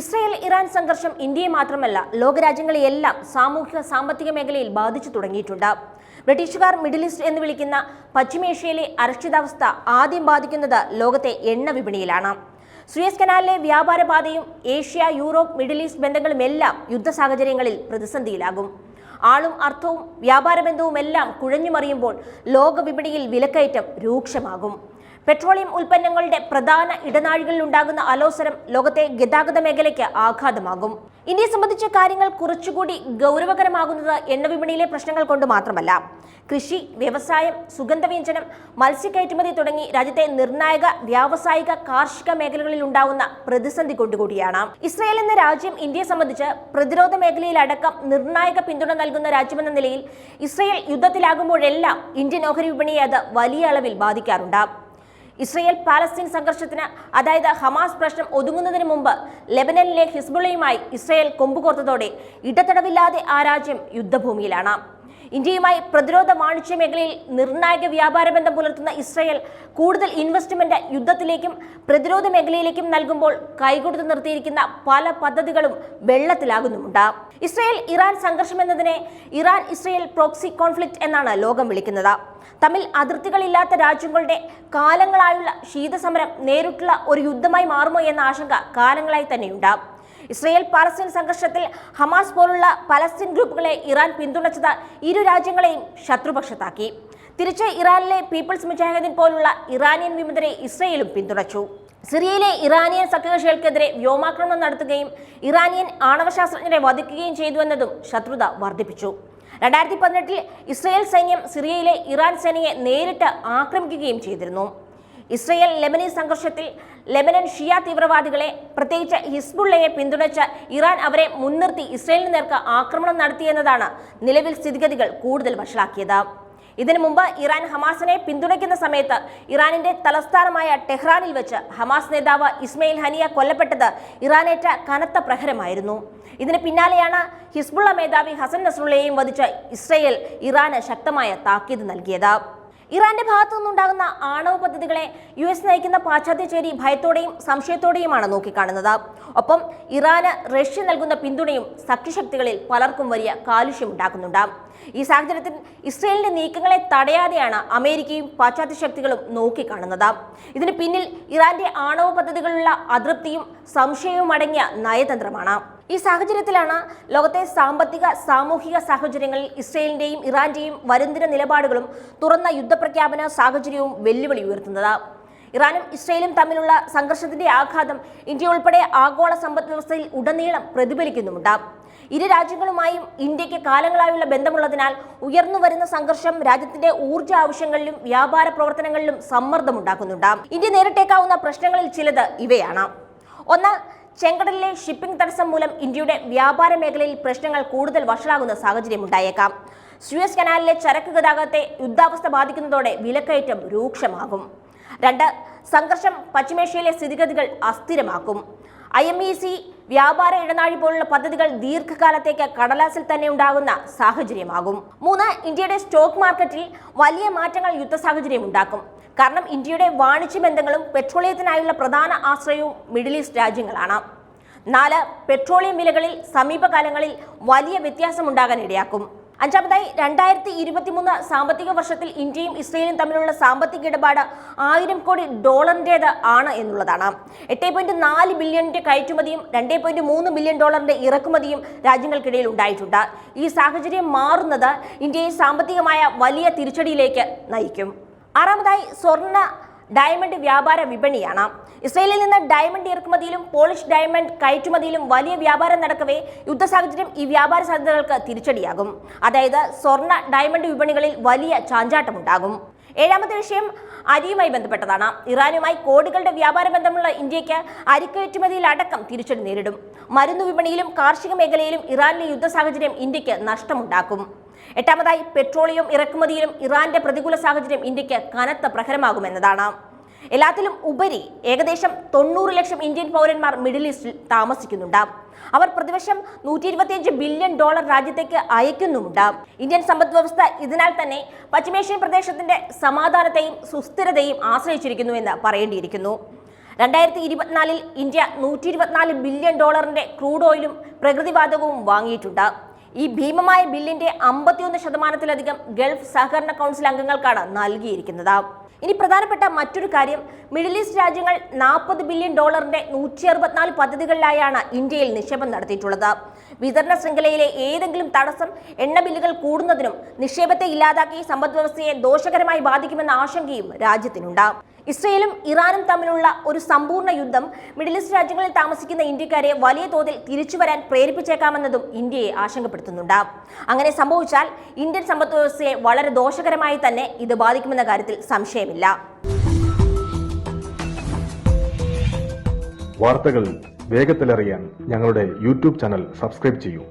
Israel Iran സംഘർഷം ഇന്ത്യയെ മാത്രമല്ല ലോകരാജ്യങ്ങളെയെല്ലാം സാമൂഹിക സാമ്പത്തിക മേഖലയിൽ ബാധിച്ചു തുടങ്ങിയിട്ടുണ്ട്. ബ്രിട്ടീഷുകാർ മിഡിൽ ഈസ്റ്റ് എന്ന് വിളിക്കുന്ന പശ്ചിമേഷ്യയിലെ അരക്ഷിതാവസ്ഥ ആദ്യം ബാധിക്കുന്നത് ലോകത്തെ എണ്ണ വിപണിയിലാണ്. സുയസ് കനാലിലെ വ്യാപാരപാതയും ഏഷ്യ യൂറോപ്പ് മിഡിൽ ഈസ്റ്റ് ബന്ധങ്ങളുമെല്ലാം യുദ്ധ സാഹചര്യങ്ങളിൽ പ്രതിസന്ധിയിലാകും. ആളും അർത്ഥവും വ്യാപാര ബന്ധവും എല്ലാം കുഴഞ്ഞുമറിയുമ്പോൾ ലോക വിപണിയിൽ വിലക്കയറ്റം രൂക്ഷമാകും. പെട്രോളിയം ഉൽപ്പന്നങ്ങളുടെ പ്രധാന ഇടനാഴികളിൽ ഉണ്ടാകുന്ന അലോസരം ലോകത്തെ ഗതാഗത മേഖലയ്ക്ക് ആഘാതമാകും. ഇന്ത്യയെ സംബന്ധിച്ച കാര്യങ്ങൾ കുറച്ചുകൂടി ഗൗരവകരമാകുന്നത് എണ്ണവിപണിയിലെ പ്രശ്നങ്ങൾ കൊണ്ട് മാത്രമല്ല. കൃഷി വ്യവസായം സുഗന്ധവ്യഞ്ജനം മത്സ്യകയറ്റുമതി തുടങ്ങി രാജ്യത്തെ നിർണായക വ്യാവസായിക കാർഷിക മേഖലകളിൽ ഉണ്ടാകുന്ന പ്രതിസന്ധി കൊണ്ടുകൂടിയാണ്. ഇസ്രായേൽ എന്ന രാജ്യം ഇന്ത്യയെ സംബന്ധിച്ച് പ്രതിരോധ മേഖലയിലടക്കം നിർണായക പിന്തുണ നൽകുന്ന രാജ്യമെന്ന നിലയിൽ ഇസ്രായേൽ യുദ്ധത്തിലാകുമ്പോഴെല്ലാം ഇന്ത്യൻ ഓഹരി വിപണിയെ അത് വലിയ അളവിൽ ബാധിക്കാറുണ്ട്. ഇസ്രയേൽ പാലസ്തീൻ സംഘർഷത്തിന് അതായത് ഹമാസ് പ്രശ്നം ഒതുങ്ങുന്നതിന് മുമ്പ് ലെബനനിലെ ഹിസ്ബുളയുമായി ഇസ്രയേൽ കൊമ്പുകോർത്തതോടെ ഇടതടവില്ലാതെ ആ രാജ്യം യുദ്ധഭൂമിയിലാണ്. ഇന്ത്യയുമായി പ്രതിരോധ വാണിജ്യ മേഖലയിൽ നിർണായക വ്യാപാര ബന്ധം പുലർത്തുന്ന ഇസ്രയേൽ കൂടുതൽ ഇൻവെസ്റ്റ്മെന്റ് യുദ്ധത്തിലേക്കും പ്രതിരോധ മേഖലയിലേക്കും നൽകുമ്പോൾ കൈകൊടുത്ത് നിർത്തിയിരിക്കുന്ന പല പദ്ധതികളും വെള്ളത്തിലാകുന്നുമുണ്ട്. ഇസ്രയേൽ ഇറാൻ സംഘർഷം എന്നതിനെ ഇറാൻ ഇസ്രയേൽ പ്രോക്സി കോൺഫ്ലിക്റ്റ് എന്നാണ് ലോകം വിളിക്കുന്നത്. തമ്മിൽ അതിർത്തികളില്ലാത്ത രാജ്യങ്ങളുടെ കാലങ്ങളായുള്ള ശീതസമരം നേരിട്ടുള്ള ഒരു യുദ്ധമായി മാറുമോ എന്ന ആശങ്ക കാലങ്ങളായി തന്നെയുണ്ട്. ഇസ്രയേൽ പാലസ്തീൻ സംഘർഷത്തിൽ ഹമാസ് പോലുള്ള പലസ്തീൻ ഗ്രൂപ്പുകളെ ഇറാൻ പിന്തുണച്ചത് ഇരു രാജ്യങ്ങളെയും ശത്രുപക്ഷത്താക്കി. തിരിച്ച് ഇറാനിലെ പീപ്പിൾസ് മുജാഹിദ്ദീൻ പോലുള്ള ഇറാനിയൻ വിമതരെ ഇസ്രയേലും പിന്തുണച്ചു. സിറിയയിലെ ഇറാനിയൻ സഖ്യകക്ഷികൾക്കെതിരെ വ്യോമാക്രമണം നടത്തുകയും ഇറാനിയൻ ആണവശാസ്ത്രജ്ഞരെ വധിക്കുകയും ചെയ്തുവെന്നതും ശത്രുത വർദ്ധിപ്പിച്ചു. രണ്ടായിരത്തി പതിനെട്ടിൽ ഇസ്രയേൽ സൈന്യം സിറിയയിലെ ഇറാൻ സേനയെ നേരിട്ട് ആക്രമിക്കുകയും ചെയ്തിരുന്നു. ഇസ്രയേൽ ലെബനീസ് സംഘർഷത്തിൽ ലെബനൻ ഷിയ തീവ്രവാദികളെ പ്രത്യേകിച്ച് ഹിസ്ബുള്ളയെ പിന്തുണച്ച് ഇറാൻ അവരെ മുൻനിർത്തി ഇസ്രയേലിന് നേർക്ക് ആക്രമണം നടത്തിയെന്നതാണ് നിലവിൽ സ്ഥിതിഗതികൾ കൂടുതൽ വഷളാക്കിയത്. ഇതിനു മുമ്പ് ഇറാൻ ഹമാസിനെ പിന്തുണയ്ക്കുന്ന സമയത്ത് ഇറാനിന്റെ തലസ്ഥാനമായ ടെഹ്റാനിൽ വെച്ച് ഹമാസ് നേതാവ് ഇസ്മയിൽ ഹനിയ കൊല്ലപ്പെട്ടത് ഇറാനേറ്റ കനത്ത പ്രഹരമായിരുന്നു. ഇതിന് പിന്നാലെയാണ് ഹിസ്ബുള്ള മേധാവി ഹസൻ നസ്രുള്ളയെയും വധിച്ച് ഇസ്രയേൽ ഇറാന് ശക്തമായ താക്കീത് നൽകിയത്. ഇറാന്റെ ഭാഗത്തു നിന്നുണ്ടാകുന്ന ആണവ പദ്ധതികളെ യു എസ് നയിക്കുന്ന പാശ്ചാത്യ ചേരി ഭയത്തോടെയും സംശയത്തോടെയുമാണ് നോക്കിക്കാണുന്നത്. ഒപ്പം ഇറാന് റഷ്യ നൽകുന്ന പിന്തുണയും സഖ്യശക്തികളിൽ പലർക്കും വലിയ കാലുഷ്യം ഉണ്ടാക്കുന്നുണ്ട്. ഈ സാഹചര്യത്തിൽ ഇസ്രയേലിന്റെ നീക്കങ്ങളെ തടയാതെയാണ് അമേരിക്കയും പാശ്ചാത്യ ശക്തികളും നോക്കിക്കാണുന്നത്. ഇതിന് പിന്നിൽ ഇറാന്റെ ആണവ പദ്ധതികളുള്ള അതൃപ്തിയും സംശയവും അടങ്ങിയ നയതന്ത്രമാണ്. ഈ സാഹചര്യത്തിലാണ് ലോകത്തെ സാമ്പത്തിക സാമൂഹിക സാഹചര്യങ്ങളിൽ ഇസ്രയേലിന്റെയും ഇറാന്റെയും വരുന്തിര നിലപാടുകളും തുറന്ന യുദ്ധപ്രഖ്യാപന സാഹചര്യവും വെല്ലുവിളി ഉയർത്തുന്നത്. ഇറാനും ഇസ്രയേലും തമ്മിലുള്ള സംഘർഷത്തിന്റെ ആഘാതം ഇന്ത്യ ഉൾപ്പെടെ ആഗോള സമ്പദ് വ്യവസ്ഥയിൽ ഉടനീളം പ്രതിഫലിക്കുന്നുമുണ്ട്. ഇരു രാജ്യങ്ങളുമായും ഇന്ത്യയ്ക്ക് കാലങ്ങളായുള്ള ബന്ധമുള്ളതിനാൽ ഉയർന്നു വരുന്ന സംഘർഷം രാജ്യത്തിന്റെ ഊർജ ആവശ്യങ്ങളിലും വ്യാപാര പ്രവർത്തനങ്ങളിലും സമ്മർദ്ദമുണ്ടാക്കുന്നുണ്ട്. ഇന്ത്യ നേരിട്ടേക്കാവുന്ന പ്രശ്നങ്ങളിൽ ചിലത് ഇവയാണ്. ഒന്ന് ചെങ്കടലിലെ ഷിപ്പിംഗ് തടസ്സം മൂലം ഇന്ത്യയുടെ വ്യാപാര മേഖലയിൽ പ്രശ്നങ്ങൾ കൂടുതൽ വഷളാകുന്ന സാഹചര്യം ഉണ്ടായേക്കാം സ്യൂയസ് കനാലിലെ ചരക്ക് ഗതാഗതത്തെ യുദ്ധാവസ്ഥ ബാധിക്കുന്നതോടെ വിലക്കയറ്റം രൂക്ഷമാകും. രണ്ട് സംഘർഷം പശ്ചിമേഷ്യയിലെ സ്ഥിതിഗതികൾ അസ്ഥിരമാക്കും. ഐ എം ഇ സി വ്യാപാര ഇടനാഴി പോലുള്ള പദ്ധതികൾ ദീർഘകാലത്തേക്ക് കടലാസിൽ തന്നെ ഉണ്ടാകുന്ന സാഹചര്യമാകും. മൂന്ന് ഇന്ത്യയുടെ സ്റ്റോക്ക് മാർക്കറ്റിൽ വലിയ മാറ്റങ്ങൾ യുദ്ധ സാഹചര്യം ഉണ്ടാക്കും. കാരണം ഇന്ത്യയുടെ വാണിജ്യ ബന്ധങ്ങളും പെട്രോളിയത്തിനായുള്ള പ്രധാന ആശ്രയവും മിഡിൽ ഈസ്റ്റ് രാജ്യങ്ങളാണ്. നാല് പെട്രോളിയം വിലകളിൽ സമീപകാലങ്ങളിൽ വലിയ വ്യത്യാസമുണ്ടാകാൻ ഇടയാക്കും അഞ്ചാമതായി രണ്ടായിരത്തി ഇരുപത്തിമൂന്ന് സാമ്പത്തിക വർഷത്തിൽ ഇന്ത്യയും ഇസ്രയേലും തമ്മിലുള്ള സാമ്പത്തിക ഇടപാട് ആയിരം കോടി ഡോളറിന്റേത് ആണ് എന്നുള്ളതാണ്. എട്ട് പോയിന്റ് നാല് ബില്യണിന്റെ കയറ്റുമതിയും രണ്ട് പോയിന്റ് മൂന്ന് ബില്യൺ ഡോളറിന്റെ ഇറക്കുമതിയും രാജ്യങ്ങൾക്കിടയിൽ ഉണ്ടായിട്ടുണ്ട്. ഈ സാഹചര്യം മാറുന്നത് ഇന്ത്യയെ സാമ്പത്തികമായ വലിയ തിരിച്ചടിയിലേക്ക് നയിക്കും. ആറാമതായി സ്വർണ ഡയമണ്ട് വ്യാപാര വിപണിയാണ്. ഇസ്രയേലിൽ നിന്ന് ഡയമണ്ട് ഇറക്കുമതിയിലും പോളിഷ് ഡയമണ്ട് കയറ്റുമതിയിലും വലിയ വ്യാപാരം നടക്കവേ യുദ്ധ സാഹചര്യം ഈ വ്യാപാര സാധ്യതകൾക്ക് തിരിച്ചടിയാകും. അതായത് സ്വർണ ഡയമണ്ട് വിപണികളിൽ വലിയ ചാഞ്ചാട്ടമുണ്ടാകും. ഏഴാമത്തെ വിഷയം അരിയുമായി ബന്ധപ്പെട്ടതാണ്. ഇറാനുമായി കോടികളുടെ വ്യാപാര ബന്ധമുള്ള ഇന്ത്യയ്ക്ക് അരിക്കയറ്റുമതിയിൽ അടക്കം തിരിച്ചടി നേരിടും. മരുന്ന് വിപണിയിലും കാർഷിക മേഖലയിലും ഇറാനിലെ യുദ്ധ സാഹചര്യം ഇന്ത്യയ്ക്ക് നഷ്ടമുണ്ടാക്കും. എട്ടാമതായി പെട്രോളിയം ഇറക്കുമതിയിലും ഇറാന്റെ പ്രതികൂല സാഹചര്യം ഇന്ത്യയ്ക്ക് കനത്ത പ്രഹരമാകുമെന്നതാണ്. എല്ലാത്തിലും ഉപരി ഏകദേശം തൊണ്ണൂറ് ലക്ഷം ഇന്ത്യൻ പൗരന്മാർ മിഡിൽ ഈസ്റ്റിൽ താമസിക്കുന്നുണ്ട്. അവർ പ്രതിവർഷം നൂറ്റി ഇരുപത്തിയഞ്ച് ബില്യൺ ഡോളർ രാജ്യത്തേക്ക് അയക്കുന്നുമുണ്ട്. ഇന്ത്യൻ സമ്പദ് വ്യവസ്ഥ ഇതിനാൽ തന്നെ പശ്ചിമേഷ്യൻ പ്രദേശത്തിന്റെ സമാധാനത്തെയും സുസ്ഥിരതയും ആശ്രയിച്ചിരിക്കുന്നു എന്ന് പറയേണ്ടിയിരിക്കുന്നു. രണ്ടായിരത്തി ഇരുപത്തിനാലിൽ ഇന്ത്യ നൂറ്റി ഇരുപത്തിനാല് ബില്യൺ ഡോളറിന്റെ ക്രൂഡ് ഓയിലും പ്രകൃതിവാതകവും വാങ്ങിയിട്ടുണ്ട്. ഈ ഭീമമായ ബില്ലിന്റെ അമ്പത്തിയൊന്ന് ശതമാനത്തിലധികം ഗൾഫ് സഹകരണ കൗൺസിൽ അംഗങ്ങൾക്കാണ് നൽകിയിരിക്കുന്നത്. ഇനി പ്രധാനപ്പെട്ട മറ്റൊരു കാര്യം മിഡിൽ ഈസ്റ്റ് രാജ്യങ്ങൾ നാൽപ്പത് ബില്യൺ ഡോളറിന്റെ നൂറ്റി അറുപത്തിനാല് പദ്ധതികളിലായാണ് ഇന്ത്യയിൽ നിക്ഷേപം നടത്തിയിട്ടുള്ളത്. വിതരണ ശൃംഖലയിലെ ഏതെങ്കിലും തടസ്സം എണ്ണ ബില്ലുകൾ കൂടുന്നതിനും നിക്ഷേപത്തെ ഇല്ലാതാക്കി സമ്പദ് വ്യവസ്ഥയെ ദോഷകരമായി ബാധിക്കുമെന്ന ആശങ്കയും രാജ്യത്തിനുണ്ട്. ഇസ്രയേലും ഇറാനും തമ്മിലുള്ള ഒരു സമ്പൂർണ യുദ്ധം മിഡിൽ ഈസ്റ്റ് രാജ്യങ്ങളിൽ താമസിക്കുന്ന ഇന്ത്യക്കാരെ വലിയ തോതിൽ തിരിച്ചു വരാൻ പ്രേരിപ്പിച്ചേക്കാമെന്നതും ഇന്ത്യയെ ആശങ്കപ്പെടുത്തുന്നുണ്ട്. അങ്ങനെ സംഭവിച്ചാൽ ഇന്ത്യൻ സമ്പദ് വ്യവസ്ഥയെ വളരെ ദോഷകരമായി തന്നെ ഇത് ബാധിക്കുമെന്ന കാര്യത്തിൽ സംശയമില്ല. വാർത്തകൾ വേഗത്തിലറിയാൻ ഞങ്ങളുടെ യൂട്യൂബ് ചാനൽ സബ്സ്ക്രൈബ് ചെയ്യൂ.